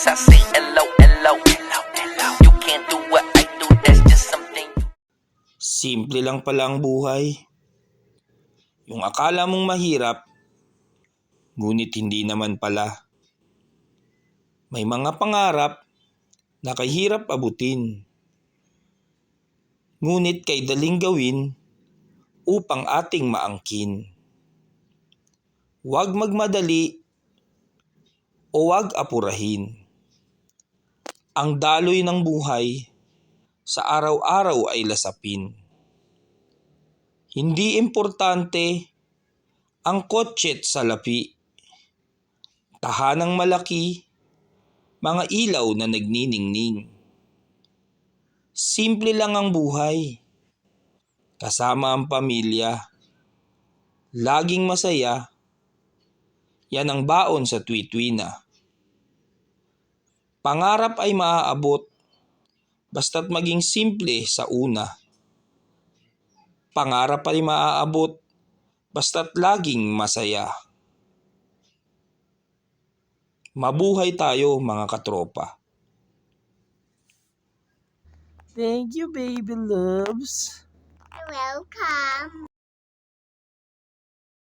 Yes, I say hello, hello, hello, hello. You can't do what I do, that's just something Simple lang pala ang buhay. Yung akala mong mahirap, ngunit hindi naman pala. May mga pangarap na kahirap abutin. Ngunit kay daling gawin upang ating maangkin. Huwag magmadali o huwag apurahin. Ang daloy ng buhay sa araw-araw ay lasapin. Hindi importante ang kotset sa lapi. Tahanang malaki, mga ilaw na nagniningning. Simple lang ang buhay. Kasama ang pamilya. Laging masaya. Yan ang baon sa tuwi-tuwi Pangarap ay maaabot basta't maging simple sa una. Pangarap ay maaabot basta't laging masaya. Mabuhay tayo mga katropa. Thank you, baby loves. You're welcome.